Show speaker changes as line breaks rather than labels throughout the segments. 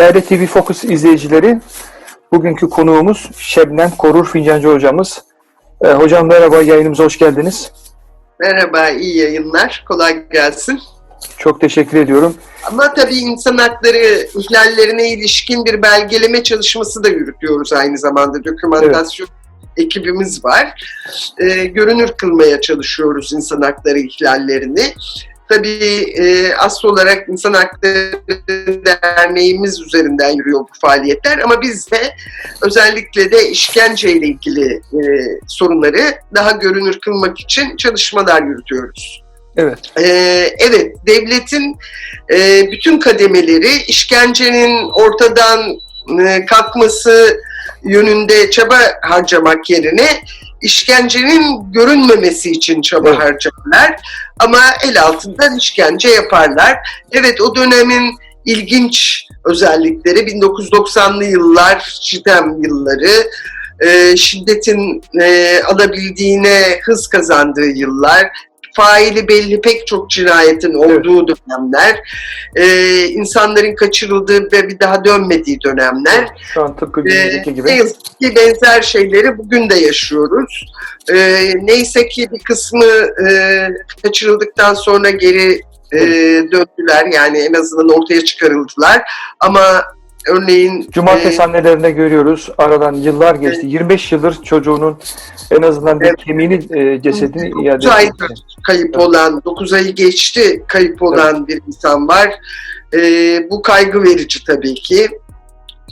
Değerli TV Focus izleyicileri, bugünkü konuğumuz Şebnem Korur Fincancı hocamız. Ee, hocam merhaba, yayınımıza hoş geldiniz.
Merhaba, iyi yayınlar. Kolay gelsin.
Çok teşekkür ediyorum.
Ama tabii insan hakları ihlallerine ilişkin bir belgeleme çalışması da yürütüyoruz aynı zamanda. Dokümantasyon ekibimiz var. Ee, görünür kılmaya çalışıyoruz insan hakları ihlallerini. Tabii e, asıl olarak İnsan Hakları Derneğimiz üzerinden yürüyor bu faaliyetler ama biz de özellikle de işkenceyle ilgili e, sorunları daha görünür kılmak için çalışmalar yürütüyoruz.
Evet,
Ee, evet, devletin e, bütün kademeleri işkencenin ortadan e, kalkması yönünde çaba harcamak yerine işkencenin görünmemesi için çaba
Evet.
harcarlar. Ama el altından işkence yaparlar. Evet, o dönemin ilginç özellikleri 1990'lı yıllar, şiddet yılları, e, şiddetin e, alabildiğine hız kazandığı yıllar, faili belli pek çok cinayetin olduğu dönemler, e, insanların kaçırıldığı ve bir daha dönmediği dönemler.
şu an tıpkı
E,
günümüzdeki
ne
gibi.
yazık ki benzer şeyleri bugün de yaşıyoruz. E, neyse ki bir kısmı e, kaçırıldıktan sonra geri e, döndüler yani en azından ortaya çıkarıldılar. Ama örneğin
Cumartesi
e,
annelerine görüyoruz, aradan yıllar geçti. 25 yıldır çocuğunun en azından bir
Evet.
kemiğini, e, cesedini iade
Dokuz aydır
etmesi.
kayıp
Evet.
olan, 9 ayı geçti kayıp olan bir insan var. Ee, bu kaygı verici tabii ki.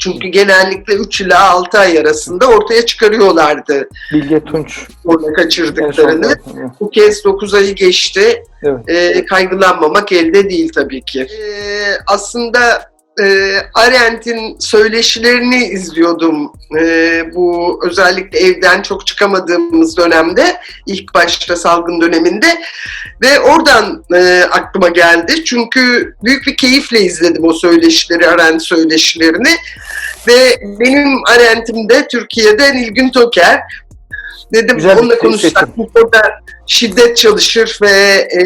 Çünkü genellikle 3 ila 6 ay arasında ortaya çıkarıyorlardı
Bilge Tunç.
orada kaçırdıklarını. Bu kez 9 ayı geçti.
Evet.
Ee, kaygılanmamak elde değil tabii ki. Ee, aslında e, Arendt'in söyleşilerini izliyordum. Ee, bu özellikle evden çok çıkamadığımız dönemde, ilk başta salgın döneminde ve oradan e, aklıma geldi. Çünkü büyük bir keyifle izledim o söyleşileri, Arendt söyleşilerini ve benim Arendt'im de Türkiye'de Nilgün Toker. Dedim
Güzel
onunla konuşsak
seçim.
Şiddet çalışır ve e,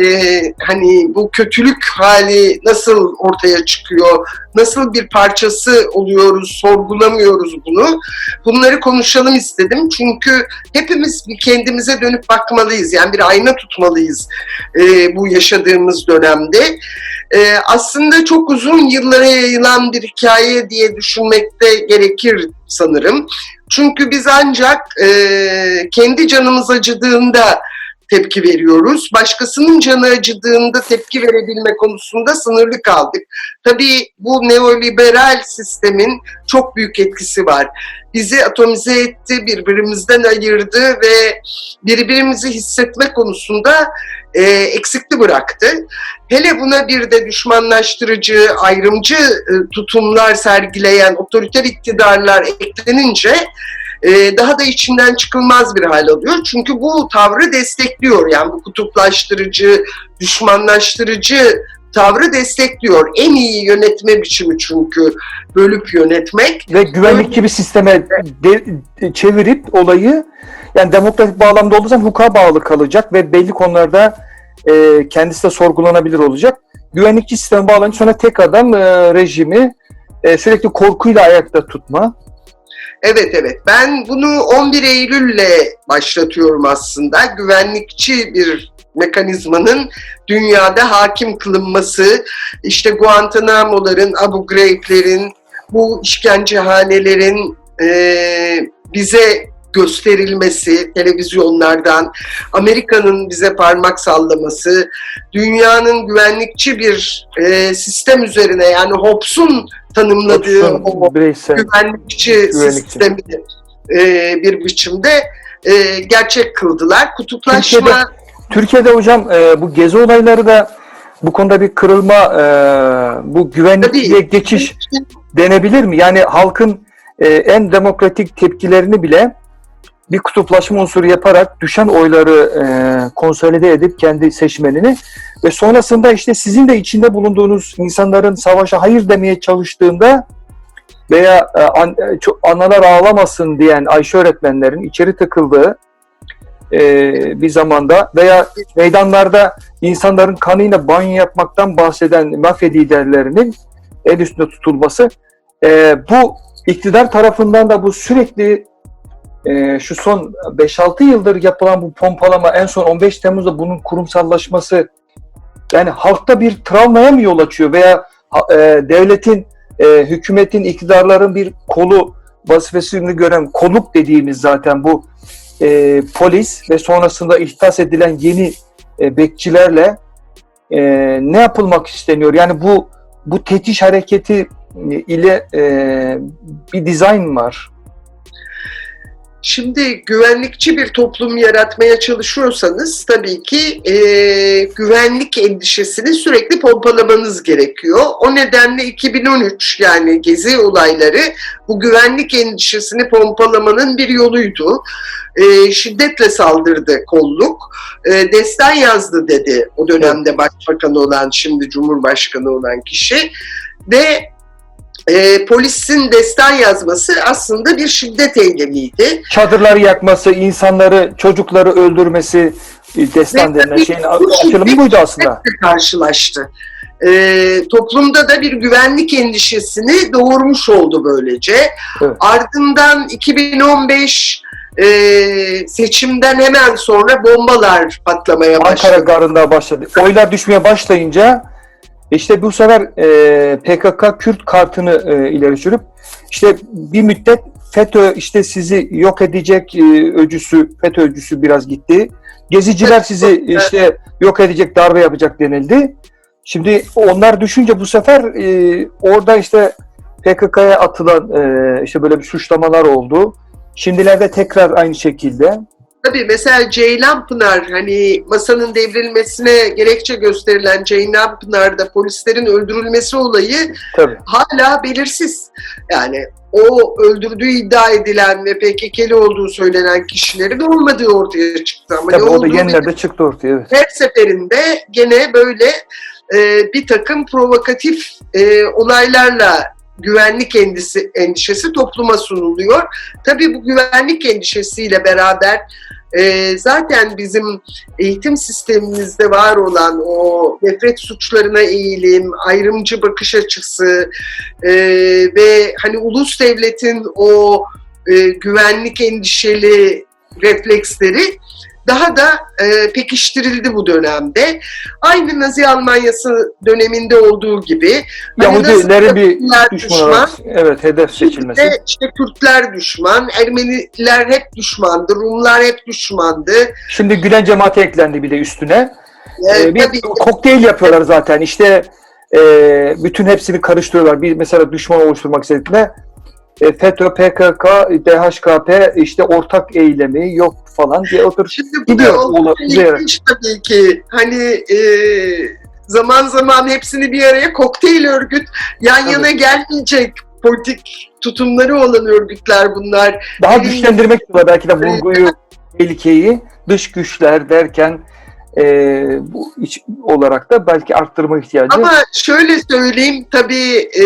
hani bu kötülük hali nasıl ortaya çıkıyor, nasıl bir parçası oluyoruz, sorgulamıyoruz bunu. Bunları konuşalım istedim çünkü hepimiz bir kendimize dönüp bakmalıyız. Yani bir ayna tutmalıyız e, bu yaşadığımız dönemde. E, aslında çok uzun yıllara yayılan bir hikaye diye düşünmekte gerekir sanırım. Çünkü biz ancak e, kendi canımız acıdığında tepki veriyoruz. Başkasının canı acıdığında tepki verebilme konusunda sınırlı kaldık. Tabii bu neoliberal sistemin çok büyük etkisi var. Bizi atomize etti, birbirimizden ayırdı ve birbirimizi hissetme konusunda e, eksikli bıraktı. Hele buna bir de düşmanlaştırıcı, ayrımcı e, tutumlar sergileyen otoriter iktidarlar eklenince e, daha da içinden çıkılmaz bir hal alıyor. Çünkü bu tavrı destekliyor. Yani bu kutuplaştırıcı, düşmanlaştırıcı tavrı destekliyor. En iyi yönetme biçimi çünkü bölüp yönetmek.
ve güvenlikçi bir sisteme de- çevirip olayı yani demokratik bağlamda olduğu zaman hukuka bağlı kalacak ve belli konularda e, kendisi de sorgulanabilir olacak. Güvenlikçi sisteme bağlanınca sonra tekrardan e, rejimi e, sürekli korkuyla ayakta tutma.
Evet evet ben bunu 11 Eylül'le başlatıyorum aslında. Güvenlikçi bir mekanizmanın dünyada hakim kılınması, işte Guantanamo'ların, Abu Ghraib'lerin, bu işkencehanelerin e, bize gösterilmesi televizyonlardan, Amerika'nın bize parmak sallaması, dünyanın güvenlikçi bir e, sistem üzerine yani Hobbes'un tanımladığı o
Olsun, bireysel.
güvenlikçi,
Güvenlikçi.
sistemi e, bir biçimde e, gerçek kıldılar. Kutuplaşma
Türkiye'de- Türkiye'de hocam e, bu gezi olayları da bu konuda bir kırılma, e, bu güvenlikliğe
Tabii.
geçiş denebilir mi? Yani halkın e, en demokratik tepkilerini bile bir kutuplaşma unsuru yaparak düşen oyları e, konsolide edip kendi seçmenini ve sonrasında işte sizin de içinde bulunduğunuz insanların savaşa hayır demeye çalıştığında veya e, an, e, analar ağlamasın diyen Ayşe öğretmenlerin içeri tıkıldığı e, bir zamanda veya meydanlarda insanların kanıyla banyo yapmaktan bahseden mafya liderlerinin el üstünde tutulması e, bu iktidar tarafından da bu sürekli e, şu son 5-6 yıldır yapılan bu pompalama en son 15 Temmuz'da bunun kurumsallaşması yani halkta bir travmaya mı yol açıyor veya e, devletin, e, hükümetin, iktidarların bir kolu vazifesini gören kolluk dediğimiz zaten bu e, polis ve sonrasında ihtas edilen yeni e, bekçilerle e, ne yapılmak isteniyor? Yani bu bu tetiş hareketi e, ile e, bir dizayn var.
Şimdi güvenlikçi bir toplum yaratmaya çalışıyorsanız tabii ki e, güvenlik endişesini sürekli pompalamanız gerekiyor. O nedenle 2013 yani gezi olayları bu güvenlik endişesini pompalamanın bir yoluydu. E, şiddetle saldırdı kolluk. E, destan yazdı dedi o dönemde başbakan olan şimdi cumhurbaşkanı olan kişi. Ve e, polisin destan yazması aslında bir şiddet eylemiydi.
Çadırları yakması, insanları, çocukları öldürmesi e, destan denilen şeyin açılımı buydu aslında.
karşılaştı. Ee, toplumda da bir güvenlik endişesini doğurmuş oldu böylece.
Evet.
Ardından 2015 e, seçimden hemen sonra bombalar patlamaya
Ankara
başladı.
garında başladı. Oylar düşmeye başlayınca işte bu sefer e, PKK Kürt kartını e, ileri sürüp işte bir müddet FETÖ işte sizi yok edecek e, öcüsü, FETÖ öcüsü biraz gitti. Geziciler sizi işte yok edecek, darbe yapacak denildi. Şimdi onlar düşünce bu sefer e, orada işte PKK'ya atılan e, işte böyle bir suçlamalar oldu. Şimdilerde tekrar aynı şekilde.
Tabii mesela Ceylan Pınar hani masanın devrilmesine gerekçe gösterilen Ceylan Pınar'da polislerin öldürülmesi olayı
Tabii.
hala belirsiz. Yani o öldürdüğü iddia edilen ve PKK'li olduğu söylenen kişilerin olmadığı ortaya çıktı. Ama
Tabii o da yenilerde çıktı ortaya. Evet.
her seferinde gene böyle e, bir takım provokatif e, olaylarla güvenlik endişesi, endişesi topluma sunuluyor. Tabii bu güvenlik endişesiyle beraber e, zaten bizim eğitim sistemimizde var olan o nefret suçlarına eğilim, ayrımcı bakış açısı e, ve hani ulus devletin o e, güvenlik endişeli refleksleri daha da e, pekiştirildi bu dönemde. Aynı Nazi Almanyası döneminde olduğu gibi hani nasıl
Yahudilerin bir düşman olarak evet hedef seçilmesi.
de işte Kürtler düşman, Ermeniler hep düşmandı, Rumlar hep düşmandı.
Şimdi Gülen cemaati eklendi bir de üstüne.
Ee,
Ee, bir
tabii
kokteyl yapıyorlar zaten. İşte e, bütün hepsini karıştırıyorlar. Bir mesela düşman oluşturmak istediklerine e, FETÖ, PKK, DHKP işte ortak eylemi yok falan diye otur.
Şimdi bu
Gidiyor
da
ola-
oldukça
gidiyor.
ilginç tabii ki. Hani e, zaman zaman hepsini bir araya kokteyl örgüt yan
Tabii.
yana gelmeyecek politik tutumları olan örgütler bunlar.
Daha
Birinci-
güçlendirmek istiyorlar belki de vurguyu, tehlikeyi dış güçler derken e, bu iç olarak da belki arttırma ihtiyacı.
Ama şöyle söyleyeyim tabii e,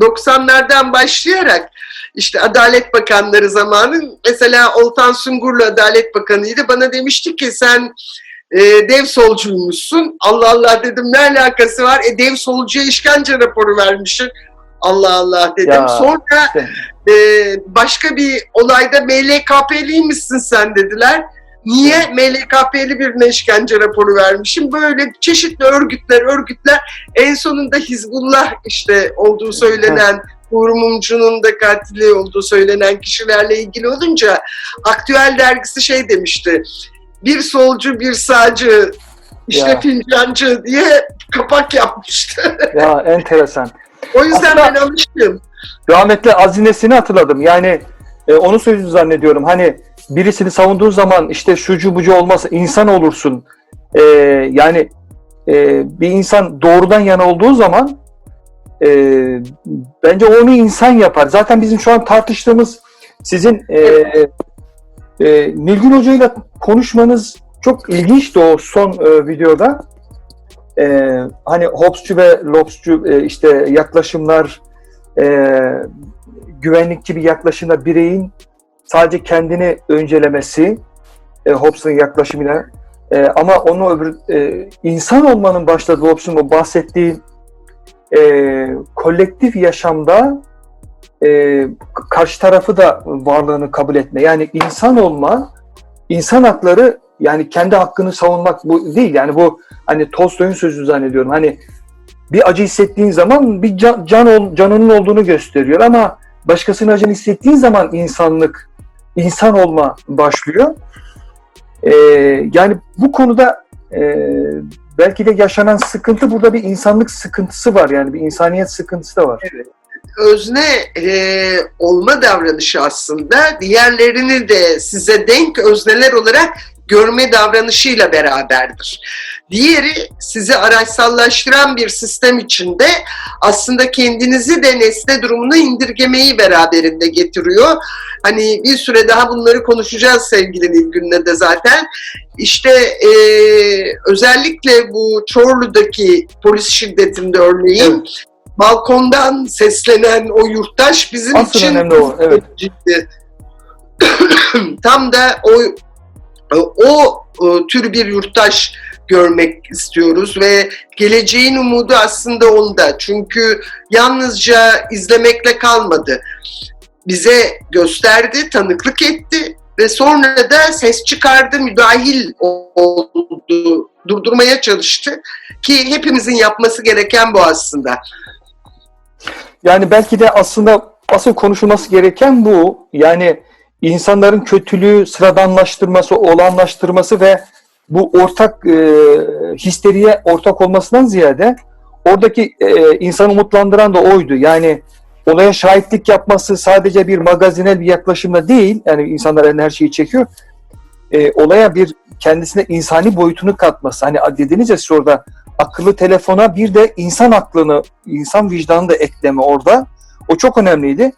90'lardan başlayarak işte Adalet Bakanları zamanı mesela Oltan Sungurlu Adalet Bakanıydı. Bana demişti ki sen e, dev solcuymuşsun. Allah Allah dedim ne alakası var? E dev solcuya işkence raporu vermişsin. Allah Allah dedim.
Ya.
Sonra
İşte,
e, başka bir olayda MLKP'liymişsin sen dediler. Niye MLKP'li birine işkence raporu vermişim? Böyle çeşitli örgütler, örgütler en sonunda Hizbullah işte olduğu söylenen, Uğur Mumcu'nun da katili olduğu söylenen kişilerle ilgili olunca Aktüel dergisi şey demişti. Bir solcu, bir sağcı, işte
Ya.
fincancı diye kapak yapmıştı.
ya enteresan.
o yüzden
Aslında-
ben alıştım.
Rahmetli Azinesini hatırladım. Yani e, onu söylediğini zannediyorum. Hani birisini savunduğun zaman işte şucu bucu olmaz insan olursun. E, yani e, bir insan doğrudan yana olduğu zaman e, bence onu insan yapar. Zaten bizim şu an tartıştığımız sizin e, e, Nilgün Hoca ile konuşmanız çok ilginçti o son e, videoda. E, hani Hobbes'cu ve Lobs'cu e, işte yaklaşımlar e, güvenlikçi bir yaklaşımda bireyin sadece kendini öncelemesi e, Hobbes'ın yaklaşımıyla e, ama onu öbür e, insan olmanın başladığı Hobbes'un o bahsettiği e, kolektif yaşamda e, karşı tarafı da varlığını kabul etme. Yani insan olma, insan hakları yani kendi hakkını savunmak bu değil. Yani bu hani Tolstoy'un sözü zannediyorum. Hani bir acı hissettiğin zaman bir can, can ol, canının olduğunu gösteriyor ama başkasının acını hissettiğin zaman insanlık, insan olma başlıyor. Ee, yani bu konuda e, belki de yaşanan sıkıntı burada bir insanlık sıkıntısı var yani bir insaniyet sıkıntısı da var.
özne e, olma davranışı aslında diğerlerini de size denk özneler olarak görme davranışıyla beraberdir. Diğeri sizi araçsallaştıran bir sistem içinde aslında kendinizi de nesne durumuna indirgemeyi beraberinde getiriyor. Hani bir süre daha bunları konuşacağız sevgili Nilgün'le de zaten. İşte e, özellikle bu Çorlu'daki polis şiddetinde örneğin balkondan seslenen o yurttaş bizim
Asıl
için
önemli o. Evet.
ciddi. Tam da o o e, tür bir yurttaş görmek istiyoruz ve geleceğin umudu aslında onda. Çünkü yalnızca izlemekle kalmadı. Bize gösterdi, tanıklık etti ve sonra da ses çıkardı, müdahil oldu, durdurmaya çalıştı ki hepimizin yapması gereken bu aslında.
Yani belki de aslında asıl konuşulması gereken bu. Yani insanların kötülüğü sıradanlaştırması, olanlaştırması ve bu ortak e, histeriye ortak olmasından ziyade oradaki e, insanı umutlandıran da oydu. Yani olaya şahitlik yapması sadece bir magazinel bir yaklaşımla değil, yani insanlar her şeyi çekiyor. E, olaya bir kendisine insani boyutunu katması. Hani dediniz ya siz orada akıllı telefona bir de insan aklını, insan vicdanını da ekleme orada. O çok önemliydi.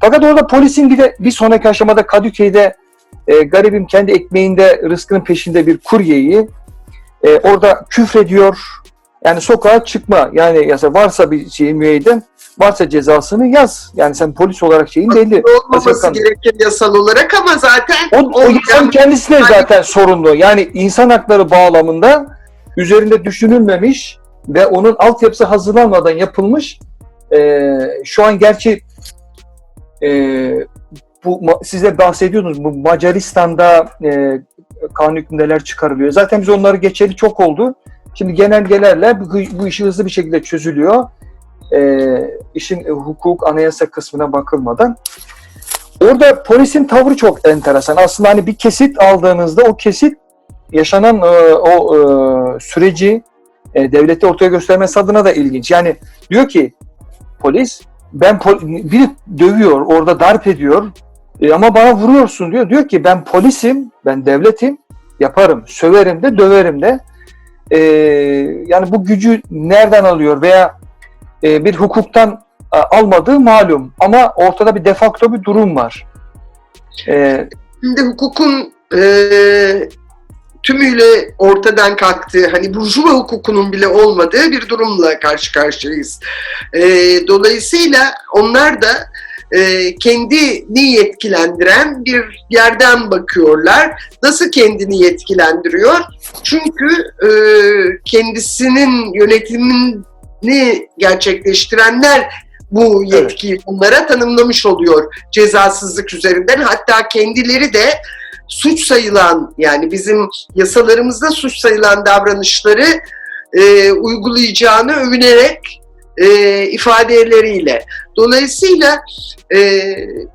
Fakat orada polisin bir de bir sonraki aşamada Kadıköy'de e, garibim kendi ekmeğinde rızkının peşinde bir kuryeyi e, orada küfrediyor. Yani sokağa çıkma. Yani yasa varsa bir şey müeyyiden varsa cezasını yaz. Yani sen polis olarak şeyin belli.
Olmaması gereken yasal olarak ama zaten
O, o insan kendisi de zaten sorumlu. Yani insan hakları bağlamında üzerinde düşünülmemiş ve onun altyapısı hazırlanmadan yapılmış. e, şu an gerçi e, bu ma- size bahsediyordunuz bu Macaristan'da e, kanun hükümdeler çıkarılıyor. Zaten biz onları geçeli çok oldu. Şimdi genelgelerle bu, bu işi hızlı bir şekilde çözülüyor. E, işin e, hukuk, anayasa kısmına bakılmadan. Orada polisin tavrı çok enteresan. Aslında hani bir kesit aldığınızda o kesit yaşanan e, o e, süreci e, devlete ortaya göstermesi adına da ilginç. Yani diyor ki polis ben pol- biri dövüyor, orada darp ediyor e, ama bana vuruyorsun diyor. Diyor ki ben polisim, ben devletim, yaparım, söverim de, döverim de. E, yani bu gücü nereden alıyor veya e, bir hukuktan e, almadığı malum ama ortada bir defakto bir durum var. E,
Şimdi hukukun e, tümüyle ortadan kalktığı, hani burjuva hukukunun bile olmadığı bir durumla karşı karşıyayız. E, dolayısıyla onlar da e, kendini yetkilendiren bir yerden bakıyorlar. Nasıl kendini yetkilendiriyor? Çünkü e, kendisinin yönetimini gerçekleştirenler bu yetkiyi onlara tanımlamış oluyor cezasızlık üzerinden. Hatta kendileri de suç sayılan yani bizim yasalarımızda suç sayılan davranışları e, uygulayacağını övünerek e, ifadeleriyle. Dolayısıyla e,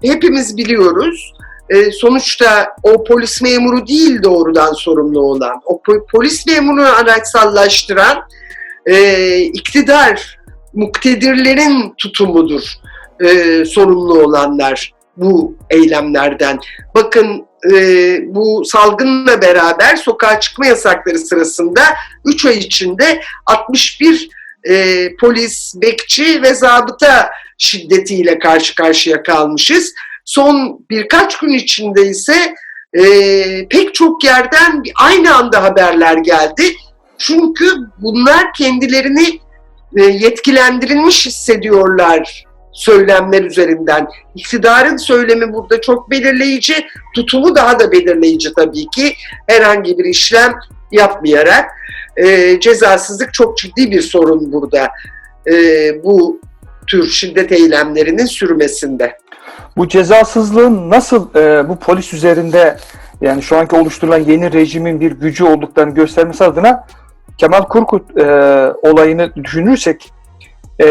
hepimiz biliyoruz e, sonuçta o polis memuru değil doğrudan sorumlu olan. O po- polis memurunu araçsallaştıran e, iktidar, muktedirlerin tutumudur e, sorumlu olanlar bu eylemlerden. Bakın e, bu salgınla beraber sokağa çıkma yasakları sırasında 3 ay içinde 61 e, polis, bekçi ve zabıta şiddetiyle karşı karşıya kalmışız. Son birkaç gün içinde ise e, pek çok yerden aynı anda haberler geldi. Çünkü bunlar kendilerini e, yetkilendirilmiş hissediyorlar söylemler üzerinden. İktidarın söylemi burada çok belirleyici, tutumu daha da belirleyici tabii ki. Herhangi bir işlem yapmayarak e, cezasızlık çok ciddi bir sorun burada. E, bu tür şiddet eylemlerinin sürmesinde.
Bu cezasızlığın nasıl e, bu polis üzerinde yani şu anki oluşturulan yeni rejimin bir gücü olduklarını göstermesi adına Kemal Kurkut e, olayını düşünürsek e,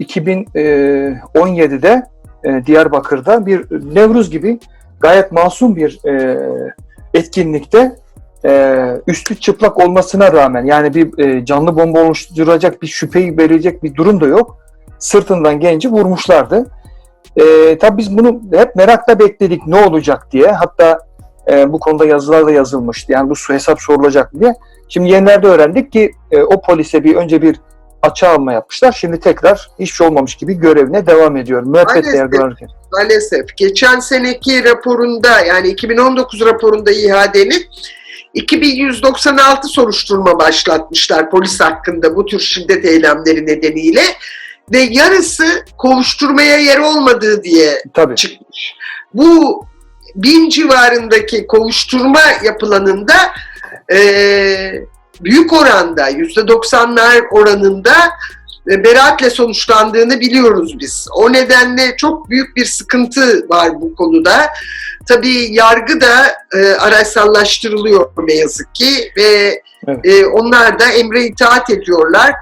2017'de e, Diyarbakır'da bir Nevruz gibi gayet masum bir e, etkinlikte e, üstü çıplak olmasına rağmen yani bir e, canlı bomba oluşturacak bir şüpheyi verecek bir durum da yok. Sırtından genci vurmuşlardı. E, tabii biz bunu hep merakla bekledik ne olacak diye. Hatta e, bu konuda yazılar da yazılmıştı. Yani bu hesap sorulacak mı diye. Şimdi yenilerde öğrendik ki e, o polise bir önce bir açığa alma yapmışlar. Şimdi tekrar hiçbir şey olmamış gibi görevine devam ediyor.
Maalesef.
yargılanırken.
Maalesef. Geçen seneki raporunda yani 2019 raporunda İHA'denin 2196 soruşturma başlatmışlar polis hakkında bu tür şiddet eylemleri nedeniyle ve yarısı kovuşturmaya yer olmadığı diye
Tabii.
çıkmış. Bu bin civarındaki kovuşturma yapılanında e, büyük oranda yüzde doksanlar oranında beraatle sonuçlandığını biliyoruz biz. O nedenle çok büyük bir sıkıntı var bu konuda. Tabii yargı da e, araçsallaştırılıyor ne yazık ki ve
Evet.
e, onlar da emre itaat ediyorlar.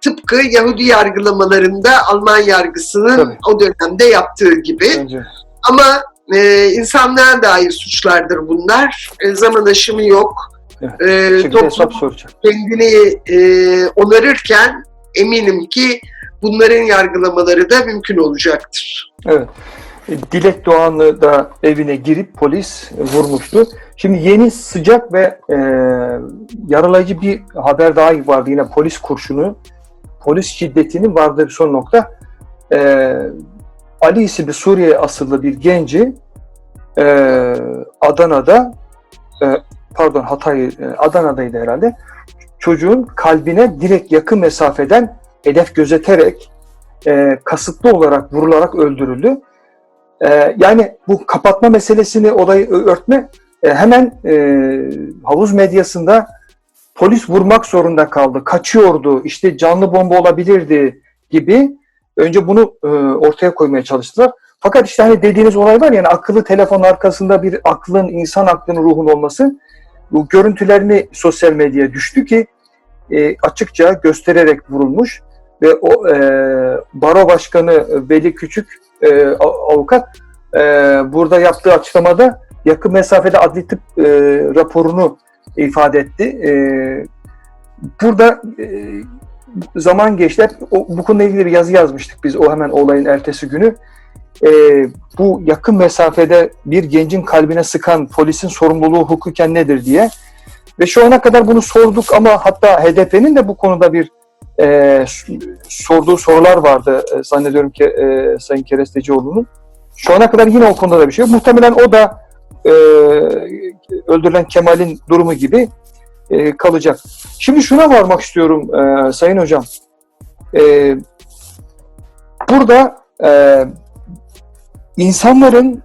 Tıpkı Yahudi yargılamalarında Alman yargısının
Tabii.
o dönemde yaptığı gibi.
Bence.
Ama e, insanlığa dair suçlardır bunlar. E, zaman aşımı yok.
Evet.
E, toplum kendini e, onarırken eminim ki bunların yargılamaları da mümkün olacaktır.
Evet. E, Dilek Doğan'ı da evine girip polis vurmuştu. Şimdi yeni sıcak ve e, yaralayıcı bir haber daha vardı yine polis kurşunu. Polis şiddetinin vardığı bir son nokta. E, Ali isimli Suriye asıllı bir genci e, Adana'da e, pardon Hatay e, Adana'daydı herhalde. Çocuğun kalbine direkt yakın mesafeden hedef gözeterek e, kasıtlı olarak vurularak öldürüldü. E, yani bu kapatma meselesini olayı örtme e, hemen e, havuz medyasında polis vurmak zorunda kaldı, kaçıyordu, işte canlı bomba olabilirdi gibi önce bunu e, ortaya koymaya çalıştılar. Fakat işte hani dediğiniz olay var yani akıllı telefon arkasında bir aklın, insan aklının ruhun olması bu görüntülerini sosyal medyaya düştü ki e, açıkça göstererek vurulmuş ve o e, baro başkanı Veli Küçük e, avukat e, burada yaptığı açıklamada yakın mesafede adli tıp e, raporunu ifade etti. E, burada e, zaman geçti. Hep o, bu konuyla ilgili bir yazı yazmıştık biz o hemen olayın ertesi günü. E, bu yakın mesafede bir gencin kalbine sıkan polisin sorumluluğu hukuken nedir diye. Ve şu ana kadar bunu sorduk ama hatta HDP'nin de bu konuda bir e, sorduğu sorular vardı e, zannediyorum ki e, Sayın Kerestecioğlu'nun. Şu ana kadar yine o konuda da bir şey yok. Muhtemelen o da e, öldürülen Kemal'in durumu gibi e, kalacak. Şimdi şuna varmak istiyorum e, Sayın Hocam. E, burada e, insanların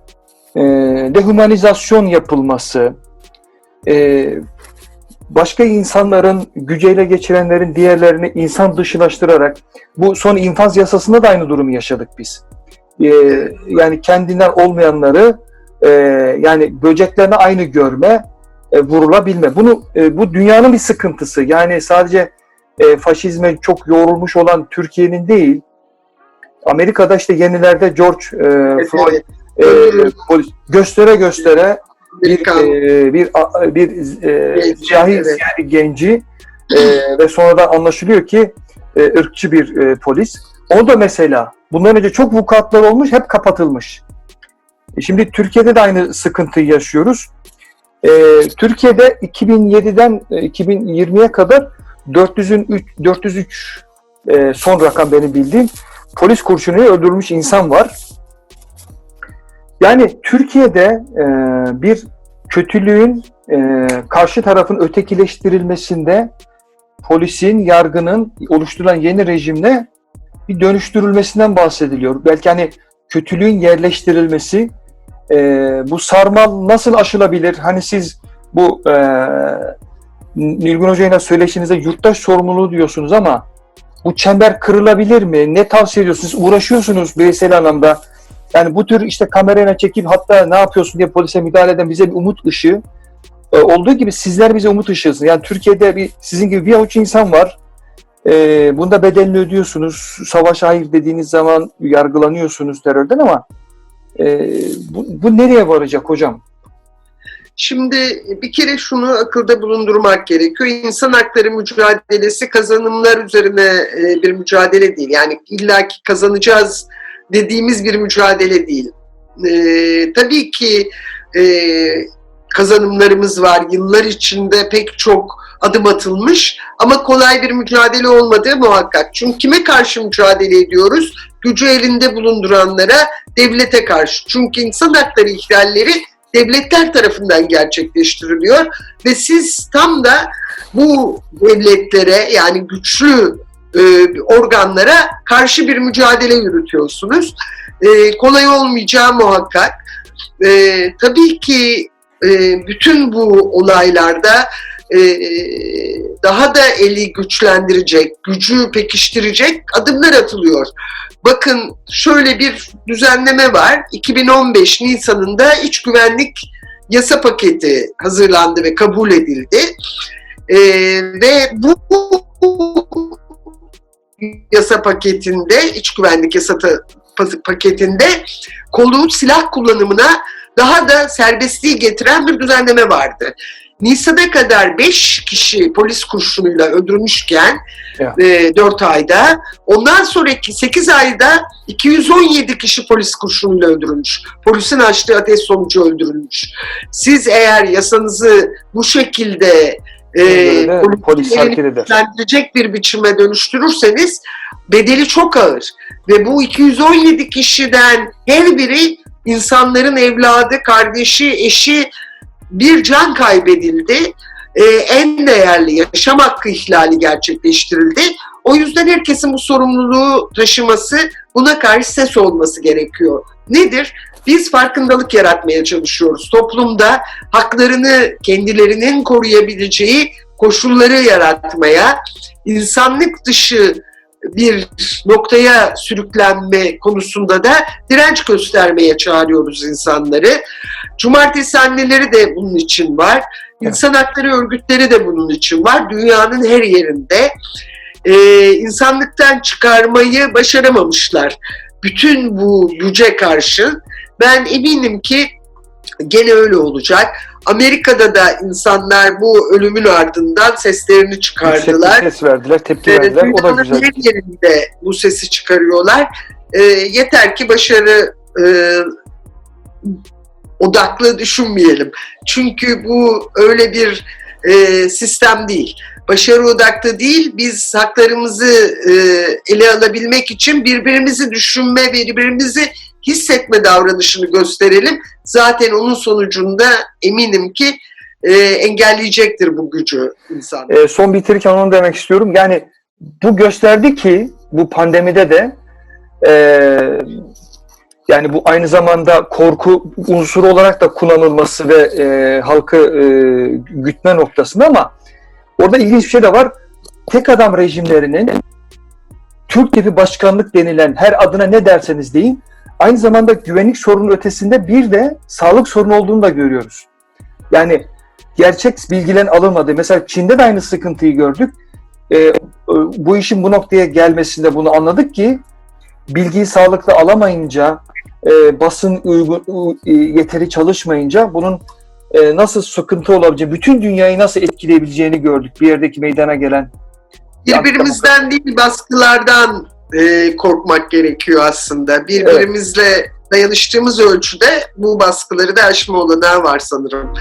e, dehumanizasyon yapılması, e, başka insanların güceyle geçirenlerin diğerlerini insan dışılaştırarak bu son infaz yasasında da aynı durumu yaşadık biz. Ee, yani kendinden olmayanları e, yani böceklerine aynı görme, e, vurulabilme. Bunu e, bu dünyanın bir sıkıntısı. Yani sadece e, faşizme çok yorulmuş olan Türkiye'nin değil. Amerika'da işte yenilerde George e, Floyd e, polis göstere göstere bir e, bir a- bir e,
Genci,
siyahi
evet.
siyahi genci e, ve sonradan anlaşılıyor ki e, ırkçı bir e, polis. O da mesela bundan önce çok vukuatlar olmuş hep kapatılmış. E, Şimdi Türkiye'de de aynı sıkıntıyı yaşıyoruz. E, Türkiye'de 2007'den e, 2020'ye kadar 400'ün üç- 403 e, son rakam benim bildiğim polis kurşunuyla öldürülmüş insan var. Yani Türkiye'de e, bir kötülüğün e, karşı tarafın ötekileştirilmesinde polisin, yargının oluşturulan yeni rejimle bir dönüştürülmesinden bahsediliyor. Belki hani kötülüğün yerleştirilmesi, e, bu sarmal nasıl aşılabilir? Hani siz bu e, Nilgün Hoca'yla söyleşinizde yurttaş sorumluluğu diyorsunuz ama bu çember kırılabilir mi? Ne tavsiye ediyorsunuz? Uğraşıyorsunuz bireysel anlamda. Yani bu tür işte kamerayla çekip hatta ne yapıyorsun diye polise müdahale eden bize bir umut ışığı e, olduğu gibi sizler bize umut ışığısınız. Yani Türkiye'de bir sizin gibi bir avuç insan var. E, bunda bedelini ödüyorsunuz. Savaşa hayır dediğiniz zaman yargılanıyorsunuz terörden ama e, bu, bu nereye varacak hocam?
Şimdi bir kere şunu akılda bulundurmak gerekiyor. İnsan hakları mücadelesi kazanımlar üzerine e, bir mücadele değil. Yani illaki kazanacağız dediğimiz bir mücadele değil. E, tabii ki e, kazanımlarımız var. Yıllar içinde pek çok adım atılmış ama kolay bir mücadele olmadığı muhakkak. Çünkü kime karşı mücadele ediyoruz? Gücü elinde bulunduranlara, devlete karşı. Çünkü insan hakları ihlalleri devletler tarafından gerçekleştiriliyor ve siz tam da bu devletlere yani güçlü e, organlara karşı bir mücadele yürütüyorsunuz. E, kolay olmayacağı muhakkak. E, tabii ki e, bütün bu olaylarda e, daha da eli güçlendirecek, gücü pekiştirecek adımlar atılıyor. Bakın şöyle bir düzenleme var. 2015 Nisan'ında iç güvenlik yasa paketi hazırlandı ve kabul edildi. Ee, ve bu yasa paketinde, iç güvenlik yasa paketinde kolu silah kullanımına daha da serbestliği getiren bir düzenleme vardı. Nisan'a kadar 5 kişi polis kurşunuyla öldürülmüşken
Ya.
e, 4 ayda, ondan sonraki 8 ayda 217 kişi polis kurşunuyla öldürülmüş. Polisin açtığı ateş sonucu öldürülmüş. Siz eğer yasanızı bu şekilde e, polis
hareket
bir biçime dönüştürürseniz bedeli çok ağır. Ve bu 217 kişiden her biri insanların evladı, kardeşi, eşi bir can kaybedildi. Ee, en değerli yaşam hakkı ihlali gerçekleştirildi. O yüzden herkesin bu sorumluluğu taşıması, buna karşı ses olması gerekiyor. Nedir? Biz farkındalık yaratmaya çalışıyoruz. Toplumda haklarını kendilerinin koruyabileceği koşulları yaratmaya, insanlık dışı bir noktaya sürüklenme konusunda da direnç göstermeye çağırıyoruz insanları. Cumartesi anneleri de bunun için var. İnsan hakları örgütleri de bunun için var. Dünyanın her yerinde. Ee, insanlıktan çıkarmayı başaramamışlar. Bütün bu güce karşı ben eminim ki gene öyle olacak. Amerika'da da insanlar bu ölümün ardından seslerini
Yüksek
çıkardılar.
bir ses verdiler, tepki
Ee,
verdiler. O da
dünyanın
güzel.
her yerinde bu sesi çıkarıyorlar. Ee, yeter ki başarı e, odaklı düşünmeyelim. Çünkü bu öyle bir e, sistem değil. Başarı odaklı değil, biz haklarımızı e, ele alabilmek için birbirimizi düşünme, birbirimizi hissetme davranışını gösterelim. Zaten onun sonucunda eminim ki e, engelleyecektir bu gücü insan.
E, son bitirirken onu demek istiyorum. Yani bu gösterdi ki bu pandemide de e, yani bu aynı zamanda korku unsuru olarak da kullanılması ve e, halkı e, gütme noktasında ama orada ilginç bir şey de var. Tek adam rejimlerinin Türk tipi başkanlık denilen her adına ne derseniz deyin aynı zamanda güvenlik sorunu ötesinde bir de sağlık sorunu olduğunu da görüyoruz. Yani gerçek bilgilerin alınmadığı. Mesela Çin'de de aynı sıkıntıyı gördük. Ee, e, bu işin bu noktaya gelmesinde bunu anladık ki bilgiyi sağlıklı alamayınca, e, basın uygun, e, yeteri çalışmayınca bunun e, nasıl sıkıntı olabileceğini, bütün dünyayı nasıl etkileyebileceğini gördük. Bir yerdeki meydana gelen.
Birbirimizden değil baskılardan e, korkmak gerekiyor aslında. Birbirimizle dayanıştığımız ölçüde bu baskıları da aşma olanağı var sanırım.